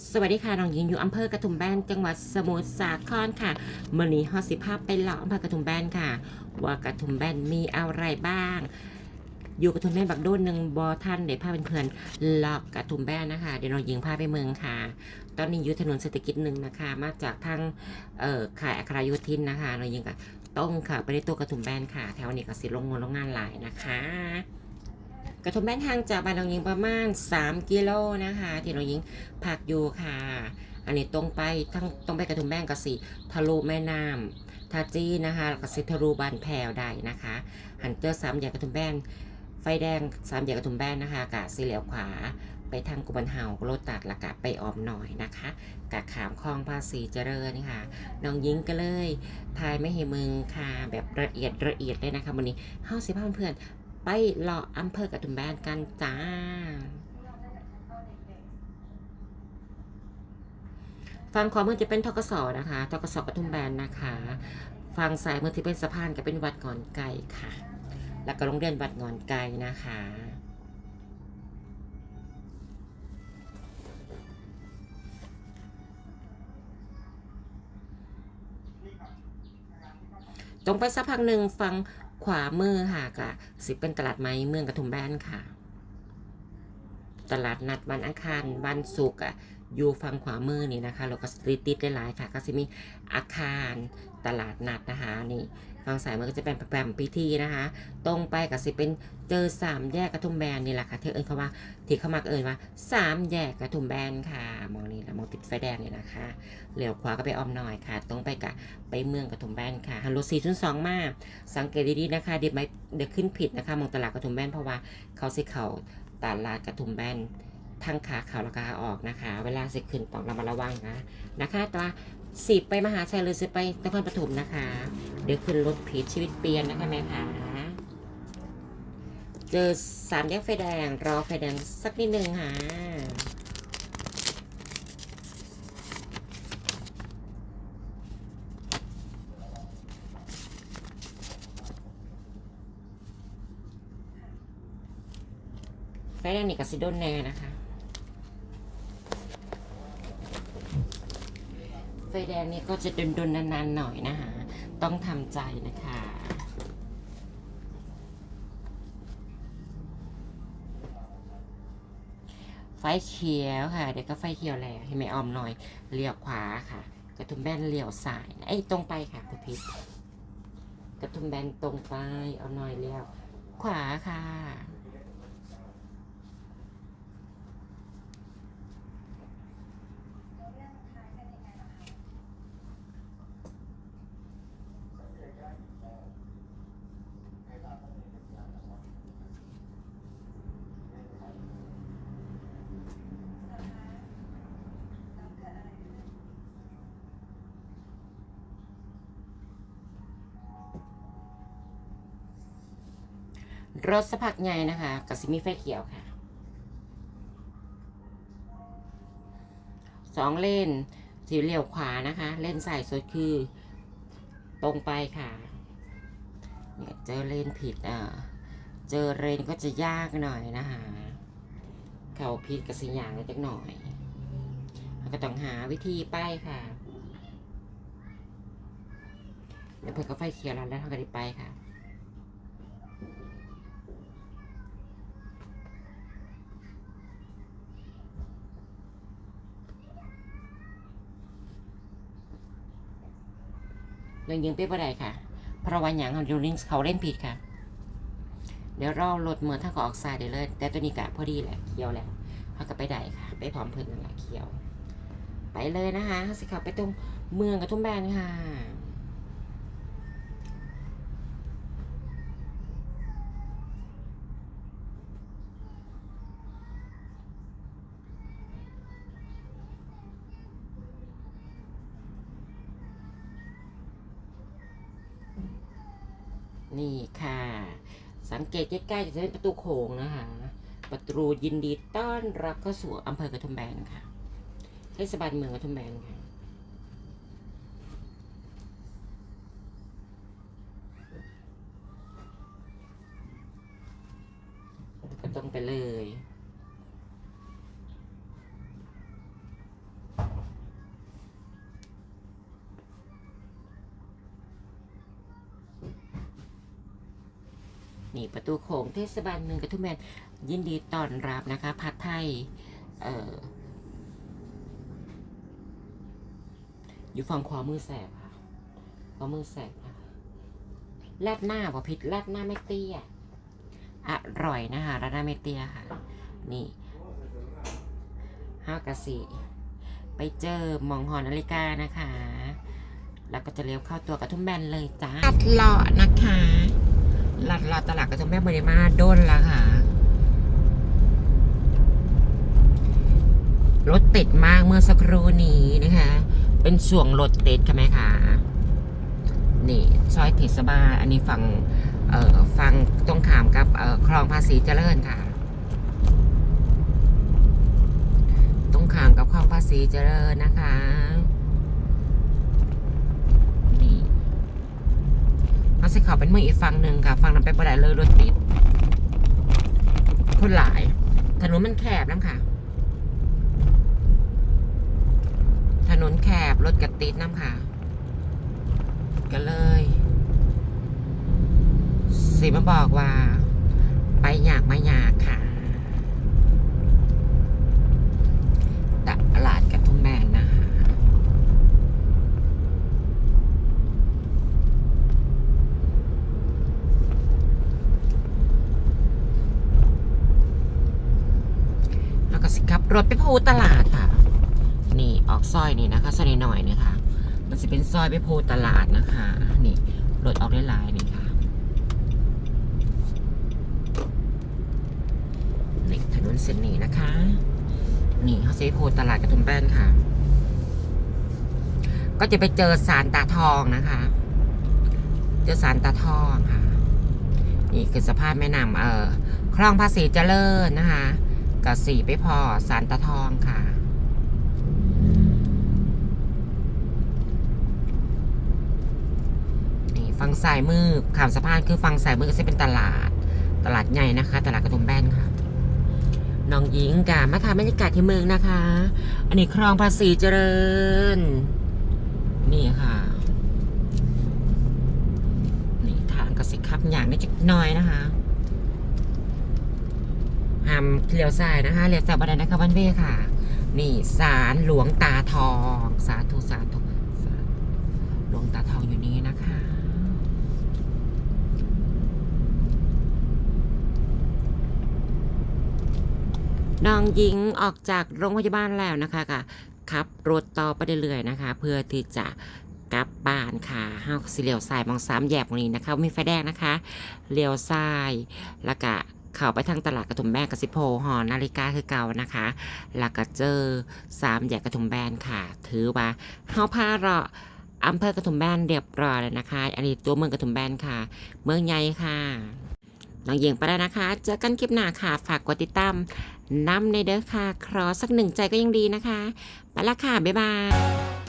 สวัสดีค่ะ น้องหญิงอยู่อำเภอกระทุ่มแบนจังหวัดสมุทรสาครค่ะเมื่อนี้ฮอสิภาพไปเลาะอำเภอกระทุ่มแบนค่ะ ว่ากระทุ่มแบนมีอะไรบ้าง อยู่กระทุ่มแบนบักโดนหนึ่งบอท่านเดี๋ยวพาเป็นเพื่อนเลาะกระทุ่มแบนนะคะ เดี๋ยวน้องหญิงพาไปเมืองค่ะ ตอนนี้อยู่ถนนเศรษฐกิจหนึ่งนะคะ มาจากทางเอ่อขายอัครายุทินนะคะน้องหญิงก็ต้องค่ะไปได้ตัวกระทุ่มแบนค่ะ แถวนี้ก็สิลงงานโรงงานหลายนะคะ กระทุ่มแบนห่างจากบ้านน้องหญิงประมาณ 3 กิโลนะคะ ที่น้องหญิงพักอยู่ค่ะ อันนี้ตรงไปทั้งตรงไปกระทุ่มแบนก็สิทะลุแม่น้ำทาจีนะคะแล้วก็สิทะลุบานแพรวได้นะคะหันเจอสามแยกกระทุ่มแบนไฟแดงสามแยกกระทุ่มแบนนะคะกะสีเหลียวขวาไปทางกุบันเฮาโรตัดละกะไปออมหน่อยนะคะกะขามคลองภาษีเจริญนะค่ะน้องยิงก็เลยทายไม่เห็นมึงค่ะแบบละเอียดละเอียดเลยนะคะวันนี้เฮาสิพาเพื่อน ไปเลาะอำเภอกระทุ่มแบนกันจ้าฝั่งขวามือจะเป็นทกศนะคะทกศปทุมแบนนะคะฝั่งซ้ายมือที่เป็นสะพานก็เป็นวัดงอนไก่ค่ะ แล้วก็โรงเรียนวัดงอนไก่นะคะตรงไปสักพักหนึ่งฝั่ง ขวามือค่ะกะสิเป็นตลาดไม้เมืองกระทุ่มแบนค่ะ ตลาดนัดวันอังคารวันศุกร์อะอยู่ฝั่งขวามือนี่นะคะเราก็สตรีทติดได้หลายค่ะ ก็จะมีอาคารตลาดนัดนะคะนี่ ฝั่งซ้ายมือก็จะเป็นแปมพิธีนะคะ ตรงไปก็สิเป็นเจอสามแยกกระทุ่มแบนนี่แหละค่ะที่เอิญเขาว่าที่เขามักเอิญว่าสามแยกกระทุ่มแบนค่ะมองนี่แหละมองติดไฟแดงนี่นะคะเหลียวขวาก็ไปออมหน่อยค่ะ ตรงไปกะไปเมืองกระทุ่มแบนค่ะฮัลโหลสี่ศูนสองมาสังเกตดีๆนะคะเดี๋ยวไม่เดี๋ยวขึ้นผิดนะคะมองตลาดกระทุ่มแบนเพราะว่าเขาสิเขาตลาดกระทุ่มแบนทั้งขาเขาและขาออกนะคะ เวลาสิขึ้นต้องระมัดระวังนะนะคะตัว สิบไปมหาชัยหรือสิไปนครปฐมนะคะ เดี๋ยวขึ้นรถผิดชีวิตเปลี่ยนนะคะแม่ค่ะเจอสามแยกไฟแดง รอไฟแดงสักนิดนึงค่ะไฟแดงนี่กับซิโดนแน่นะคะ ไฟแดงนี่ก็จะดนๆนนานๆหน่อยนะคะ ต้องทำใจนะคะไฟเขียวค่ะ เดี๋ยวก็ไฟเขียวแล้วให้ไม่ออมหน่อยเลี้ยวขวาค่ะ กระทุ่มแบนเลี้ยวซ้ายไอ้ตรงไปค่ะคุณพิษกระทุ่มแบนตรงไปเอาหน่อยเลี้ยวขวาค่ะ รถสะพักใหญ่นะคะกับซิมีไฟเขียวค่ะสองเลนสีเหลี่ยวขวานะคะ เลนสายสุดคือ ตรงไปค่ะเนี่ยเจอเลนผิดอ่าเจอเลนก็จะยากหน่อยนะคะ เข่าผิดกับสิ่งอย่างนิดหน่อยแล้วก็ต้องหาวิธีไปค่ะเดี๋ยวเพื่อนก็ไฟเขียวแล้วแล้วเขาก็ได้ไปค่ะ เรื่องยิงเป๊ะบ่ได้ค่ะ เพราะว่าอย่างเขาเล่นเขาเล่นผิดค่ะ เดี๋ยวเราลดเมื่อถ้าก็ออกซายได้เลย แต่ตัวนี้กะพอดีแหละเคี้ยวแล้วเขาก็ไปได้ค่ะ ไปพร้อมเพื่อนนั่นแหละเคี้ยว ไปเลยนะคะสิขับไปตรงเมืองกระทุ่มแบนค่ะ นี่ค่ะ สังเกตใกล้ๆจะเป็นประตูโขงนะคะ ประตูยินดีต้อนรับเข้าสู่อำเภอกระทุ่มแบนค่ะ เทศบาลเมืองกระทุ่มแบนค่ะก็ต้องไปเลย นี่ประตูโขงเทศบาลเมืองกระทุ่มแบนยินดีต้อนรับนะคะผัดไทยอออยู่ฝั่งขวามือแสบค่ะขวามือแสบนะคะแลดหน้าพอผิดแลดหน้าไม่เตี้ยอร่อยนะคะแลดหน้าไม่เตี้ยค่ะ นี่ห้ากะสีไปเจอมองหอนาฬิกานะคะ แล้วก็จะเลี้ยวเข้าตัวกระทุ่มแบนเลยจ้าลัดเลาะนะคะ ลัดลาะตลาดกระทุ่มแบนบริมาด้นละค่ะ รถติดมากเมื่อสักครู่นี้นะคะ เป็นช่วงรถติดค่ะแม่ค่ะนี่ซอยเทศบาลอันนี้ฝั่งเอ่อฝั่งตรงขามกับเอ่อคลองภาษีเจริญค่ะ ตรงขามกับคลองภาษีเจริญนะคะ นี่เขา สิเขาเป็นเมืองอีกฝั่งหนึ่งค่ะฝั่งนั้นไปประได้เลยรถติด คนหลายถนนมันแคบน้ำค่ะ ถนนแคบรถกระติดน้ำค่ะก็เลย สิมาบอกว่า ไปอยากไม่อยากค่ะตลาดกระทุ่มแบนนะคะ แล้วก็สิค รถไปพูตลาดค่ะ นี่ออกซอยนี่นะคะซอยหน่อยนะคะ มันจะเป็นซอยไปพูตลาดนะคะ นี่รถออกได้หลายนี่ค่ะนี่ถนนเส้นนี้นะคะ นี่เขาจะไปพูตลาดกระทุ่มแบนค่ะ ก็จะไปเจอสารตาทองนะคะ เจอสารตาทองค่ะ นี่คือสภาพแม่น้ำเอ่อคลองภาษีเจริญนะคะ กับสีไปพอสารตาทองค่ะ นี่ฝั่งซ้ายมือขามสะพานคือฝั่งซ้ายมือจะเป็นตลาด ตลาดใหญ่นะคะ ตลาดกระทุ่มแบนค่ะน้องหญิงกามาทำบรรยากาศที่เมืองนะคะ อันนี้คลองภาษีเจริญ นี่ค่ะ นี่ทางกสิขับอย่างนิดหน่อยนะคะ ห้ามเลี้ยวซ้ายนะคะเลี้ยวซ้ายบันไดนะคะวันเวค่ะ นี่ศาลหลวงตาทอง สาธุสาธุสาธุหลวงตาทองอยู่นี้นะคะน้องหญิงออกจากโรงพยาบาลแล้วนะคะค่ะขับรถต่อไปเรื่อยๆนะคะ เพื่อที่จะกลับบ้านค่ะห้าสิเลี้ยวซ้ายมองสามแยกตรงนี้นะคะ มีไฟแดงนะคะเลี้ยวซ้ายแล้วก็ เข้าไปทางตลาดกระถุมแบนกสิโพหอนาฬิกาคือเก่านะคะแล้วก็เจอสามแยกกระถุมแบนค่ะ ถือว่าเฮาพาเราะอำเภอกระถุมแบนเรียบร้อยแล้วนะคะ อันนี้ตัวเมืองกระถุมแบนค่ะ เมืองใหญ่ค่ะน้องเยียงไปแล้วนะคะ เจอกันคลิปหน้าค่ะ ฝากกดติดตามน้ำในเด้อค่ะ ครอสักหนึ่งใจก็ยังดีนะคะ ไปละค่ะ บ๊ายบาย